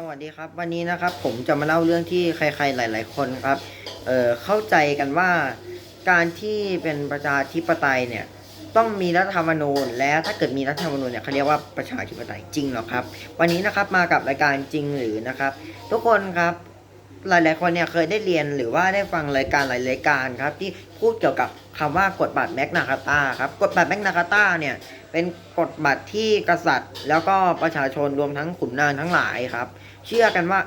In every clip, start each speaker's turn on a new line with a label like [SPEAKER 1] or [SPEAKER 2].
[SPEAKER 1] สวัสดีครับวันนี้นะครับผมจะมาเล่าเรื่องที่ใคร ๆหลาย ๆ คนครับเอ่อเข้าใจกันว่าการที่เป็นประชาธิปไตยเนี่ยต้องมีรัฐธรรมนูญ และถ้าเกิดมีรัฐธรรมนูญเนี่ยเขาเรียกว่าประชาธิปไตยจริงหรอครับ วันนี้นะครับมากับรายการจริงหรือนะครับ ทุกคนครับ หลายๆคนเนี่ยเคยได้เรียนหรือว่าได้ฟังรายการหลายรายการครับ ที่พูดเกี่ยวกับคำว่ากฎบัตรแมกนาคาตาครับกฎบัตรแมกนาคาตาเนี่ยเป็นกฎบัตรที่กษัตริย์ แล้วก็ประชาชนรวมทั้งขุนนางทั้งหลายครับ เชื่อกันว่า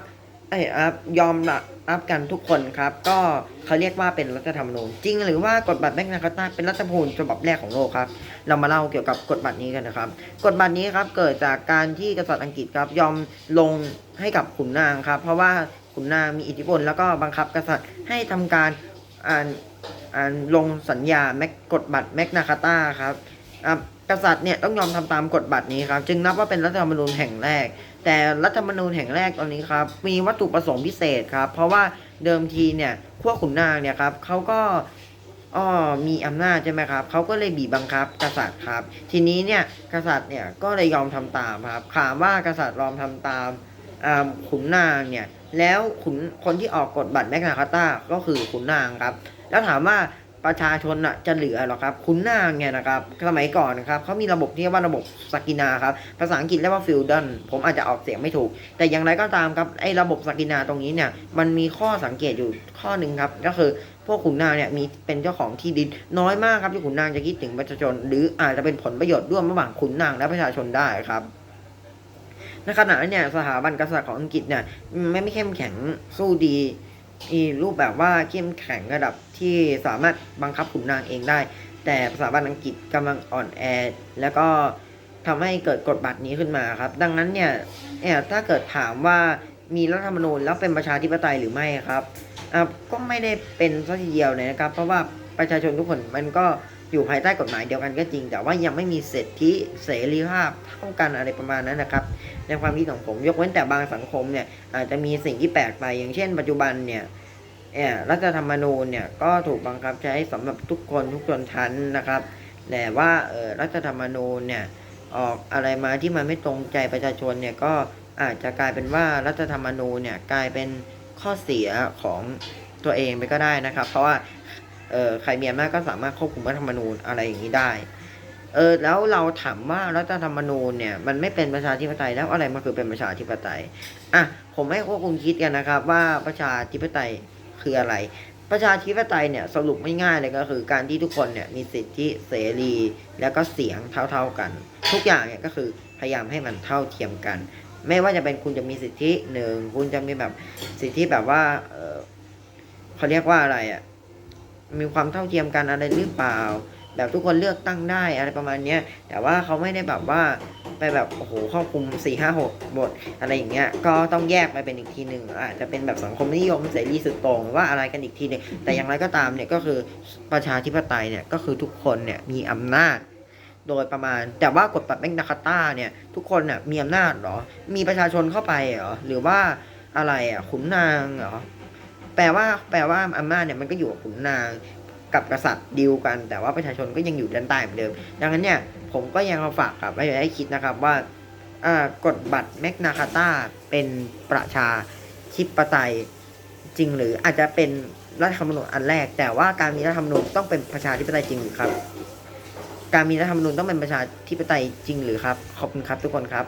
[SPEAKER 1] เอยครับยอมรับกันทุกคนครับ ก็เขาเรียกว่าเป็นรัฐธรรมนูญจริง หรือว่ากฎบัตรแมกนาคาตาเป็นรัฐธรรมนูญฉบับแรกของโลกครับ เรามาเล่าเกี่ยวกับกฎบัตรนี้กันนะครับ กฎบัตรนี้ครับเกิดจากการที่กษัตริย์อังกฤษครับยอมลงให้กับขุนนางครับ เพราะว่า ขุนนางมีอิทธิพลแล้วก็บังคับกษัตริย์ให้ทำการอ่านอ่านลงสัญญาแม็กกฎบัตรแม็กนาคาตาครับอะกษัตริย์เนี่ยต้องยอมทำตามกฎบัตรนี้ครับ จึงนับว่าเป็นรัฐธรรมนูญแห่งแรก แต่รัฐธรรมนูญแห่งแรกตอนนี้ครับมีวัตถุประสงค์พิเศษครับ เพราะว่าเดิมทีเนี่ยพวขุนนางเนี่ยครับเขาก็อ้อมีอำนาจใช่ไหมครับเขาก็เลยบีบบังคับกษัตริย์ครับ ทีนี้เนี่ยกษัตริย์เนี่ยก็เลยยอมทำตามครับถามว่ากษัตริย์ยอมทำตาม ขุนนางเนี่ยแล้วขุนคนที่ออกกฎบัตรแมกนาคาตาก็คือขุนนางครับ แล้วถามว่าประชาชนน่ะจะเหลือหรอครับขุนนางเนี่ยนะครับสมัยก่อนนะครับเขามีระบบที่เรียกว่าระบบสกินาครับภาษาอังกฤษเรียกว่าฟิลดันผมอาจจะออกเสียงไม่ถูก แต่อย่างไรก็ตามครับไอ้ระบบสกินาตรงนี้เนี่ยมันมีข้อสังเกตอยู่ข้อหนึ่งครับก็คือพวกขุนนางเนี่ยมีเป็นเจ้าของที่ดินน้อยมากครับที่ขุนนางจะคิดถึงประชาชน หรืออาจจะเป็นผลประโยชน์ร่วมระหว่างขุนนางและประชาชนได้ครับ ในขณะนั้นเนี่ยสถาบันกษัตริย์ของอังกฤษเนี่ยไม่ไม่เข้มแข็งสู้ดีมีรูปแบบว่าเข้มแข็งระดับที่สามารถบังคับขุนนางเองได้ แต่สถาบันอังกฤษกำลังอ่อนแอ แล้วก็ทำให้เกิดกฎบัตรนี้ขึ้นมาครับ ดังนั้นเนี่ยเนี่ยถ้าเกิดถามว่ามีรัฐธรรมนูญแล้วเป็นประชาธิปไตยหรือไม่ครับอะก็ไม่ได้เป็นซะทีเดียวเลยนะครับ เพราะว่าประชาชนทุกคนมันก็อยู่ภายใต้กฎหมายเดียวกันก็จริง แต่ว่ายังไม่มีสิทธิเสรีภาพเท่ากันอะไรประมาณนั้นนะครับ ในความคิดของผม ยกเว้นแต่บางสังคมเนี่ยอาจจะมีสิ่งที่แปลกไป อย่างเช่น ปัจจุบันเนี่ยรัฐธรรมนูญเนี่ยก็ถูกบังคับใช้สำหรับทุกคนทุกชนชั้นนะครับ แต่ว่ารัฐธรรมนูญเนี่ยออกอะไรมาที่มันไม่ตรงใจประชาชนเนี่ยก็อาจจะกลายเป็นว่ารัฐธรรมนูญเนี่ยกลายเป็นข้อเสียของตัวเองไปก็ได้นะครับ เพราะว่าใครมีอำนาจก็สามารถควบคุมรัฐธรรมนูญอะไรอย่างนี้ได้ เออแล้วเราถามว่ารัฐธรรมนูญเนี่ยมันไม่เป็นประชาธิปไตยแล้วอะไรมันคือเป็นประชาธิปไตยอะผมให้พวกคุณคิดกันนะครับ ว่าประชาธิปไตยคืออะไร ประชาธิปไตยเนี่ยสรุปไม่ง่ายเลยก็คือ การที่ทุกคนเนี่ยมีสิทธิเสรี แล้วก็เสียงเท่าๆกัน ทุกอย่างเนี่ยก็คือพยายามให้มันเท่าเทียมกัน ไม่ว่าจะเป็นคุณจะมีสิทธิหนึ่งคุณจะมีแบบสิทธิแบบว่าเออเขาเรียกว่าอะไรอะมีความเท่าเทียมกันอะไรหรือเปล่า แบบทุกคนเลือกตั้งได้อะไรประมาณเนี้ยแต่ว่าเขาไม่ได้แบบว่าไปแบบโอ้โหครอบคลุมสี่ห้าหกบทอะไรอย่างเงี้ยก็ต้องแยกไปเป็นอีกทีหนึ่งอาจจะเป็นแบบสังคมนิยมเสรีสุดโต่งว่าอะไรกันอีกทีหนึ่งแต่อย่างไรก็ตามเนี่ยก็คือประชาธิปไตยเนี่ยก็คือทุกคนเนี่ยมีอำนาจโดยประมาณ แต่ว่ากฎบัตรแมกนาคาต้าเนี่ยทุกคนเนี่ยมีอำนาจเหรอ มีประชาชนเข้าไปเหรอ หรือว่าอะไรอะขุนนางเหรอ แปลว่าแปลว่าอำนาจเนี่ยมันก็อยู่กับขุนนาง กับกษัตริย์ดีลกัน แต่ว่าประชาชนก็ยังอยู่ด้านใต้เหมือนเดิม ดังนั้นเนี่ยผมก็ยังมาฝากกับไว้ให้คิดนะครับว่ากฎบัตรแมกนาคาตาเป็นประชาธิปไตยจริงหรืออาจจะเป็นรัฐธรรมนูญอันแรก แต่ว่าการมีรัฐธรรมนูญต้องเป็นประชาธิปไตยจริงหรือครับ การมีรัฐธรรมนูญต้องเป็นประชาธิปไตยจริงหรือครับ ขอบคุณครับทุกคนครับ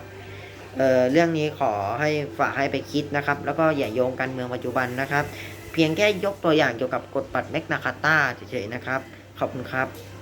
[SPEAKER 1] เเรื่องนี้ขอให้ฝากให้ไปคิดนะครับ แล้วก็อย่าโยงการเมืองปัจจุบันนะครับ เพียงแค่ยกตัวอย่างเกี่ยวกับกฎบัตรแมกนาคาตาเฉยๆนะครับ ขอบคุณครับ